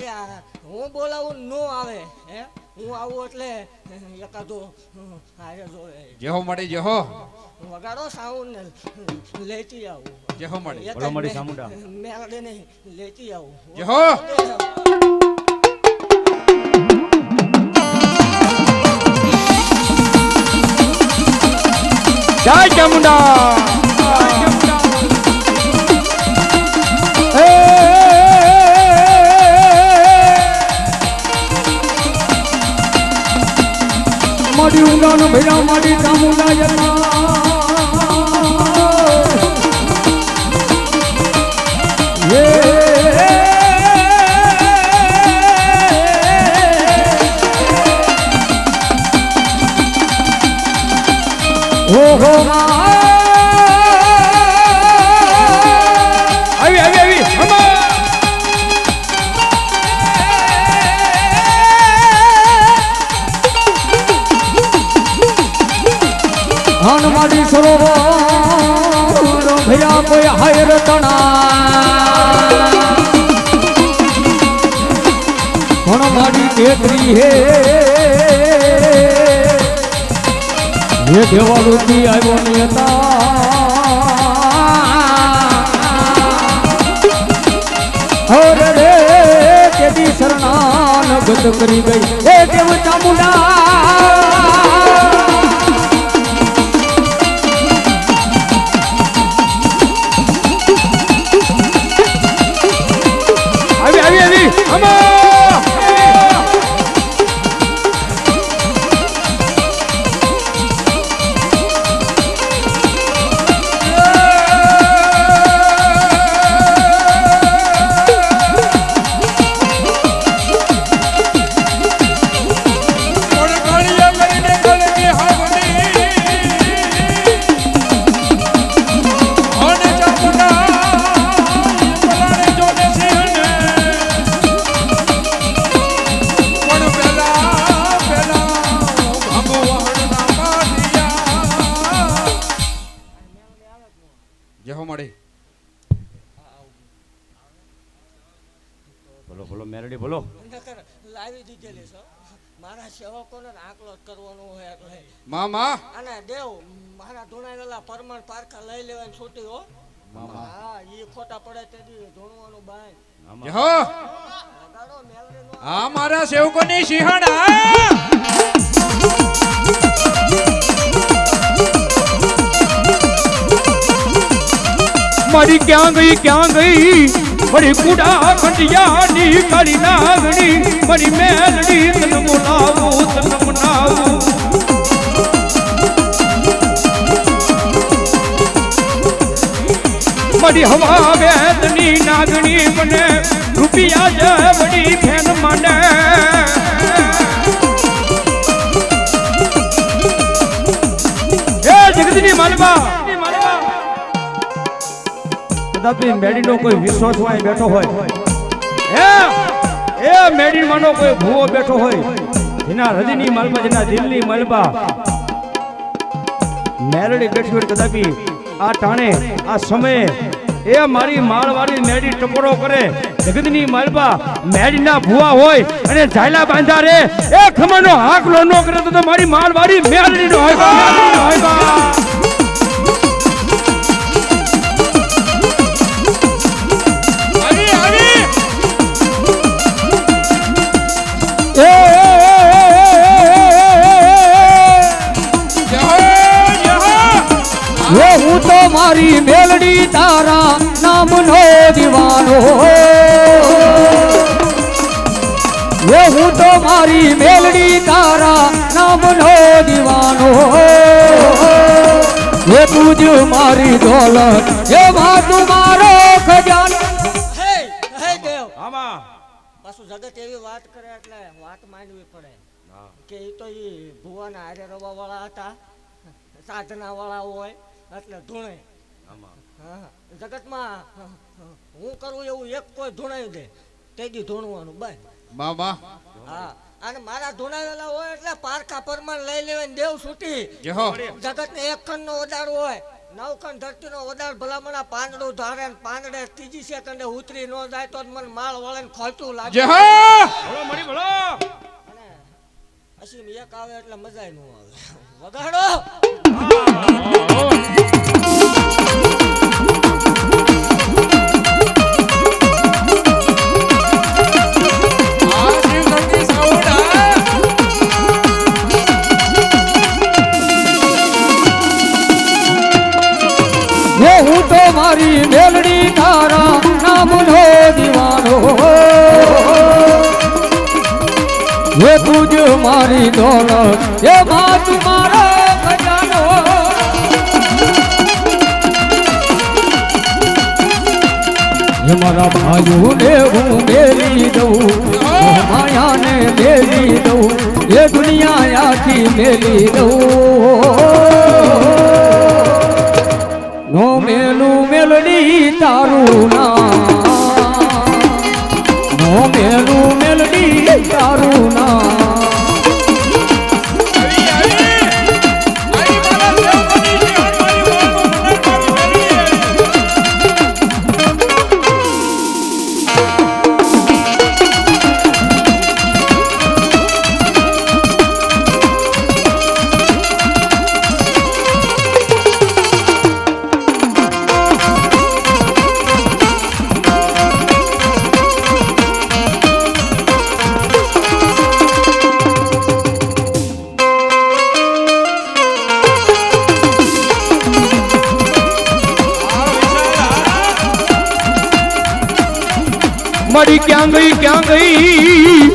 આ- હું બોલાવું નો આવે હે? હું આવું એટલે એકાદો હારે જોવે. જેહો મળી જેહો વગાડો સાઉન્ડ ને લેતી આવું. જેહો મળી. બોલો મળી સામુંડા. મેલડે ને લેતી આવું. જેહો જય ચામુંડા. મારી ઊંડાનો ભેડા મારી ચામુંડા જતા ઓહો આવી સરોવર ભયા કોઈ હાયર તણા હનુમાની કેતરી હે હે શરણાન ગત કરી ગઈ હે દેવ બોલો બોલો મેરડી બોલો. લાવી દીધેલી છો મારા સેવકોને આંકલો જ કરવાનો હોય એટલે મામા. અને દેવ મારા ધોણાયેલા પરમાણ પારખા લઈ લેવાની છૂટી હો. હા ઈ ખોટા પડે તેથી ધૂણવાનું બાય. મેલડીનો આ મારા સેવકોની સિંહણ મારી ક્યાં ગઈ ક્યાં ગઈ? મારી કુડા ખંડિયા ની કાળી નાગણી મારી મેલડી તન બોલાવું તન મનાવું મારી હવા વેદની નાગણી મને રૂપિયા જ વડી ફેન મને જગતની માલવા કદાપી મેડીનો કોઈ વિશ્વાસમાં બેઠો હોય. હે? એ મેડી માનો કોઈ ભૂવો બેઠો હોય. જેના હૃદયની માલમાં જેના દિલની માલમાં મેરડી બેઠી હોય કદાપી આ ટાણે, આ સમયે, એ મારી માળવાળી મેડી ટપોરો કરે. જગતની માલબા, મેડીના ભૂવા હોય અને ઝાયલા બાંધા રે. એ ખમણનો હાકલો નો કરે તો મારી માળવાળી મેરડીનો નો હોય. હે તો મારી મેલડી તારા નામનો દીવાનો હો. હું તો મારી મેલડી તારા નામનો દીવાનો હે. તું જ મારી દોલત હે માં તું મારો ખજાન. હે હે દેવ. આમાં. પાછું જગત એવી વાત કરે એટલે વાત માંડવી પડે. કે એ તો એ ભુવાના હારે રવા વાળા હતા સાધના વાળા હોય. એટલે ધૂણે. હા જગતમાં હું કરું એવું એક કોઈ ધૂણાઈ દે. તેજી ધૂણવાનું બસ. બાબા હા અને મારા ધૂણાવેલા હોય એટલે પારખા પરમાણ લઈ લેવાય ને દેવ છૂટી જગત ને એક ખંડ નો ઓદાર હોય નવખંડ ધરતીનો ઓદાર ભલામણા પાંદડું ધારે ને પાંદડે ત્રીજી સેકન્ડે ઉતરી ન જાય તો જ મને માળ વળે ને ખોચું લાગે. અને અસીમ એક આવે એટલે મજા ન આવે. વગાડો. મારી મેલડી તારા નામનો દીવાનો. હે તુજ મારી દોલત, હે મા તું મારો ખજાનો. હે મારા ભાઈઓને હું મેલી દઉં, માયાને મેલી દઉં એ દુનિયા આખી મેલી દઉં. તારું ના નો મેલું મેલડી તારું મળી ક્યાં ગઈ ક્યાં ગઈ?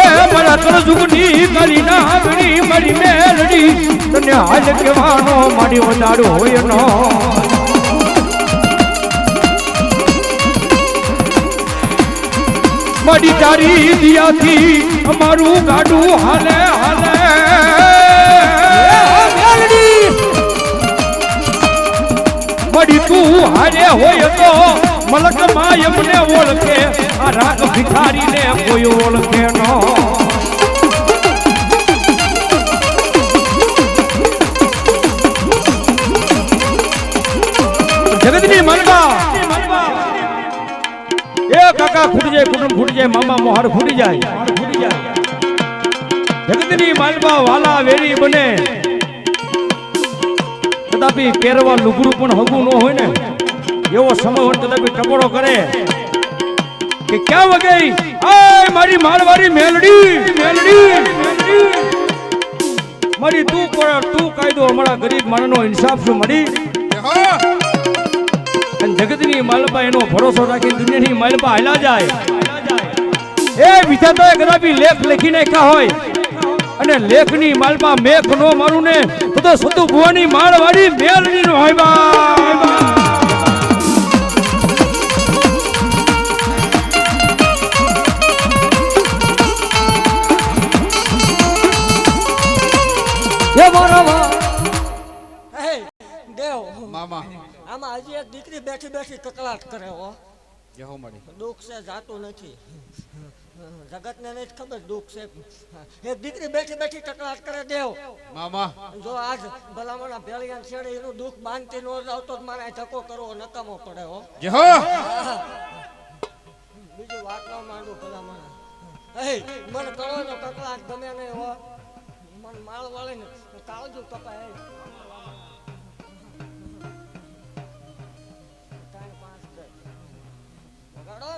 એ મારા કરજુગની મારી નાગણી, મારી મેલડી, તને હાલ કેવાનો મારી વધારો હોય નો મારી તારી દિયાથી અમારું ગાડું હાલે હાલે. મળી તું હારે હોય તો મલકમાં એમને ઓળખે, આ રાગ ભિખારીને કોઈ ઓળખે નો. જગતની મનગા એ કાકા ખૂટી જાય કુટુંબ ખૂટી જાય મામા મોહર ખૂટી જાય. જગતની માલબા વાલા વેરી બને. કદાપી પહેરવા લુગરું પણ હગું ન હોય ને. એવો સમય ને ટકોરો કરે કે ક્યાં વગઈ? આય, મારી મારવારી મેલડી મેલડી મારી તું તું કાયદો અમારા ગરીબ માણસનો ઇન્સાફ શું મળી જગતની માલપા એનો ભરોસો રાખી દુનિયાની માલપા હાલ્યા જાય. એ વિધાતાએ કદાપી લેખ લખી નાખ્યા હોય. અને લેખની માલપા મેખ નો મારું ને, તો સતુ ભુવાની માળવાડી મેલડી નો હોય બા. હે મારા દેવ. મામા. આમાં હજી એક દીકરી બેઠી બેઠી કકળાટ કરે હો. જય હો દુઃખ છે જાતું નથી. જગતને નહીં ખબર દુઃખ છે. એક દીકરી બેઠી બેઠી કકળાટ કરે દેવ. મામા. જો આજ ભલામણા ભેળિયા છેડે એનું દુઃખ માનતી નો આવતો જ મારે ધક્કો કરવો નકામો પડે હો. બીજી વાત ન માંડું ભલામણા. એ મને કરો નો કકળાટ ગમે નહીં હો. મન માળ વાળે ને કપાય એ. ત્રણ, પાંચ, વગાડો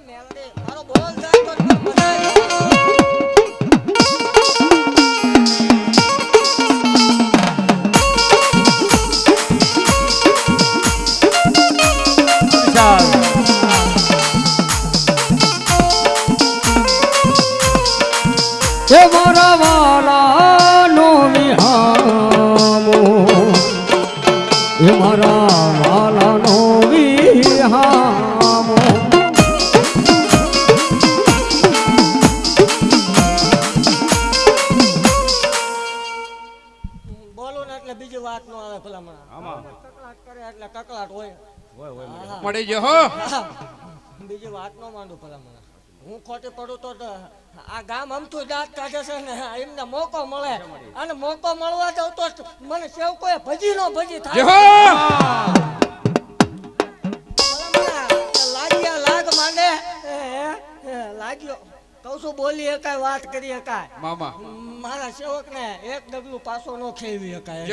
મારો બોલ જાય તો કકળાટ હોય હોય હોય હા. મળી જય હો બીજી વાત નો માંડું ભલામણા હું ખોટી પડું તો આ ગામ અમથું દાંત કાઢે છે ને એમને મોકો મળે. અને મોકો મળવા જાવ તો મને સેવ કોઈ ભજી નો ભજી થાય. ભલા મને લાગ્યા લાગ માંડે. લાગ્યો. કહું છું બોલી એકાય વાત કરી એકાય. મામા. મારા સેવક ને એક ડગલું પાછો નો ખેવી એકાય.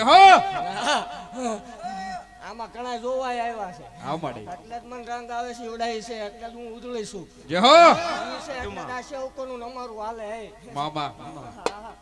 આમાં ઘણા જોવાય આવ્યા છે. માડી એટલે જ મને રંગ આવે છે ઉડાઈ છે એટલે જ હું ઉજળી છું. જય હો! છે એટલે જ આ અમારું હાલે હે. મામા. હા, હા.